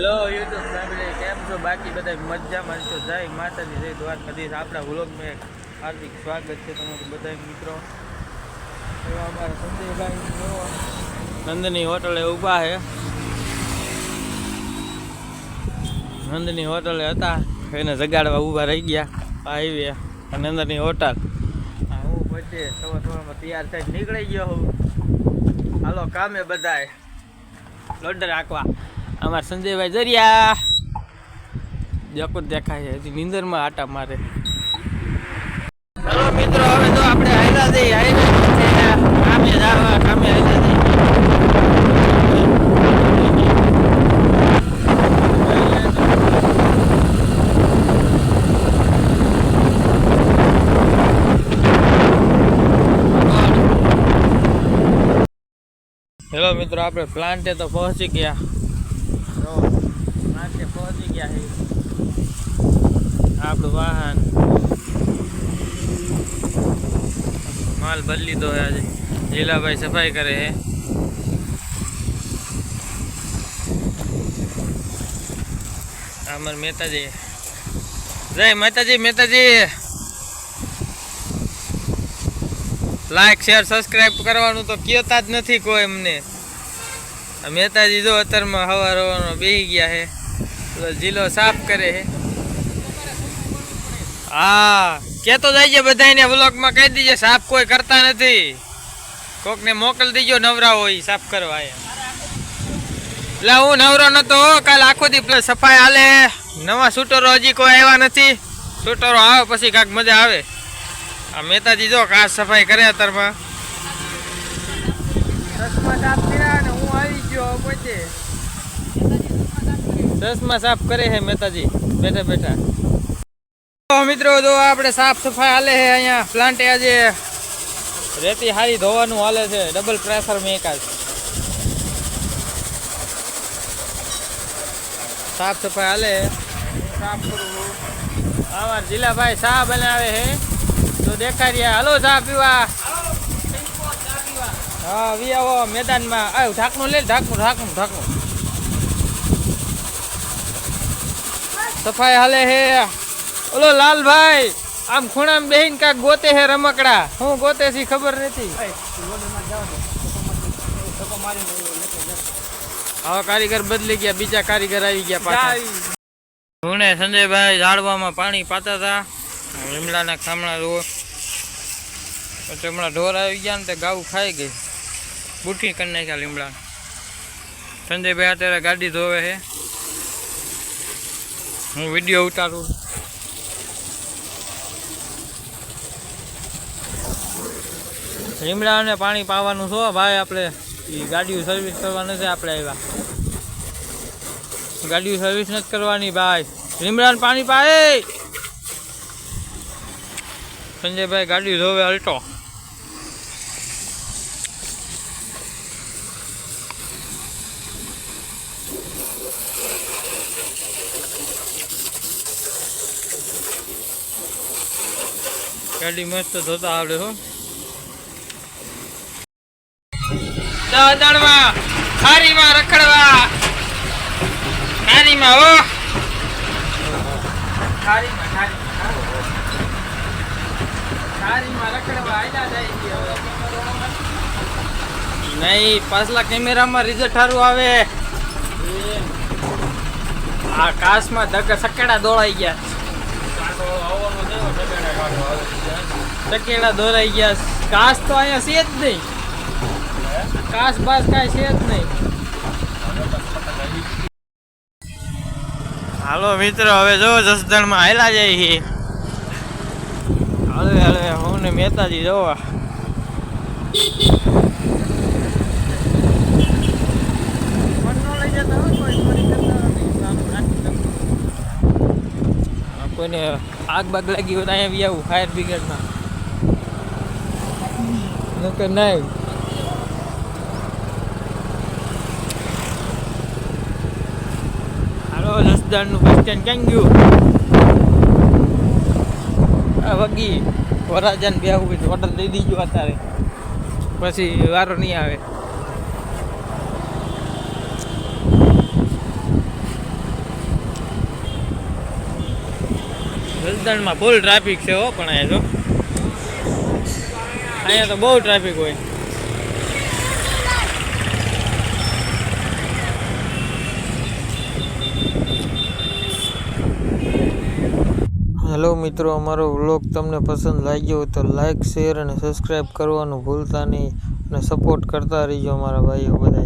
Hello YouTube family કેમ છો? બાકી બધા મજામાં છો? જય માતાજી, જય દ્વારકાધીશ. આપણા વ્લોગમાં હાર્દિક સ્વાગત છે તમારું બધા મિત્રો. એવા અમારા સંજયભાઈ નંદની હોટલે ઊભા છે નંદની હોટલે હતા. એને જગાડવા ઊભા રહી ગયા. Highway Nandini hotel. હું પછી સવાર સવારમાં તૈયાર થઈને નીકળી ગયો હું. હાલો કામે બધાએ લોડર રાખવા. અમાર સંજયભાઈ જરિયા. જકુર દેખાય છે હજી નીંદરમાં આટા મારે. ચલો મિત્રો હવે તો આપણે હાઈલા જઈ હાઈવે કામે જવા કામે હાઈલા જઈ હેલો મિત્રો આપણે પ્લાન્ટે તો પહોંચી ગયા જો પ્લાન્ટે પહોંચી ગયા છે આપણું વાહન. માલ ભરી લીધો છે આજે. લીલાભાઈ સફાઈ કરે છે અમર મહેતાજી. જય Mehtaji Mehtaji. Like share subscribe કરવાનું તો કહેતા જ નથી કોઈ એમને મહેતાજી જો અત્યારમાં હવાર રવાનો બેસી ગયા છે જીલો સાફ કરે છે હા કેતો જઈએ બધાને વ્લોગમાં કહી દીજે સાફ કોઈ કરતા નથી. કોકને મોકલી દીજો નવરા હોય સાફ કરવા એ એટલે હું નવરો નતો કાલ આખો દી પેલા સફાઈ હાલે. નવા શૂટરો હજી કોઈ આવ્યા નથી. શૂટરો આવે પછી કાંક મજા આવે. આ મહેતાજી જો કાચ સફાઈ કરે અત્યારમાં. ચશ્મા સાફ કર્યા ને હું આવી ગયો પોતે ચશ્મા સાફ કરે છે મહેતાજી. બેઠા બેઠા. મિત્રો, જો આપણે સાફ સફાઈ હાલે છે અહીંયા. પ્લાન્ટે આજે રેતી હારી ધોવાનું હાલે છે. ડબલ પ્રેશર મેં એકાદ સાફ સફાઈ હાલે સાફ કરું આવા જીલાભાઈ ચા બનાવે છે. તો દેખાઈ રહ્યા. હાલો ચા પીવા. હા, વી આવો મેદાનમાં. આવ્યું ઢાંકણું લે, ઢાંકણું ઢાંકણું ઢાંકણું. સફાઈ હાલે હે ઓલો લાલભાઈ આમ ખૂણામાં બેહીને કાક ગોતે હે રમકડા. હું ગોતે છી ખબર નથી. હવે કારીગર બદલી ગયા બીજા કારીગર આવી ગયા પાછા. હું ને સંજયભાઈ ઝાડવામાં પાણી પાતા હતા. લીમડાના ખામણા રો પછી હમણાં ઢોર આવી ગયા ને તે ગાવું ખાઈ ગઈ. બુઠી કરી નાખ્યા લીમડા સંજયભાઈ અત્યારે ગાડી ધોવે છે. હું વીડિયો ઉતારું. લીમડાને પાણી પાવાનું છો ભાઈ, આપણે એ ગાડીઓ સર્વિસ કરવાની છે, આપણે આવ્યા. ગાડીઓ સર્વિસ નથી કરવાની, ભાઈ. લીમડાને પાણી પાય સંજયભાઈ, ગાડી ધોવે અલ્ટો ગાડી મસ્ત ધોતા આવડે, હો. દાદણમાં ખારીમાં રખડવા. ખારીમાં હો. ખારીમાં ખારીમાં. રખડવા આયલા જાય છે નહીં, પાછલા કેમેરામાં રિઝલ્ટ સારું આવે. આ કાશમાં ધક્કા સકેડા દોડાઈ ગયા. સકેડા દોરાઈ ગયા. કાશ તો અહીંયા છે જ નહીં. કાશ બાસ કાંઈ છે જ નહીં. હાલો મિત્રો હવે જો જસદણમાં હાયલા જાય છે હાલે હાલે હું ને મહેતાજી જોવા. કોઈને આગ બાગ લાગી હોય તો અહીંયા બી આવું ફાયર બ્રિગેડમાં નહીં? જબદારનું બસ સ્ટેન્ડ ક્યાં ગયું આ વગી. વરાજાને બે આવું ઓર્ડર દઈ દીજો અત્યારે. પછી વારો નહીં આવે. જલદણમાં ફૂલ ટ્રાફિક છે હો, પણ અહીંયા તો અહીંયા તો બહુ ટ્રાફિક હોય. હેલો મિત્રો, અમારો વ્લોગ તમને પસંદ લાગ્યો તો લાઈક, શેર અને સબસ્ક્રાઈબ કરવાનું ભૂલતા નહીં અને સપોર્ટ કરતા રહીજો અમારા ભાઈઓ બધા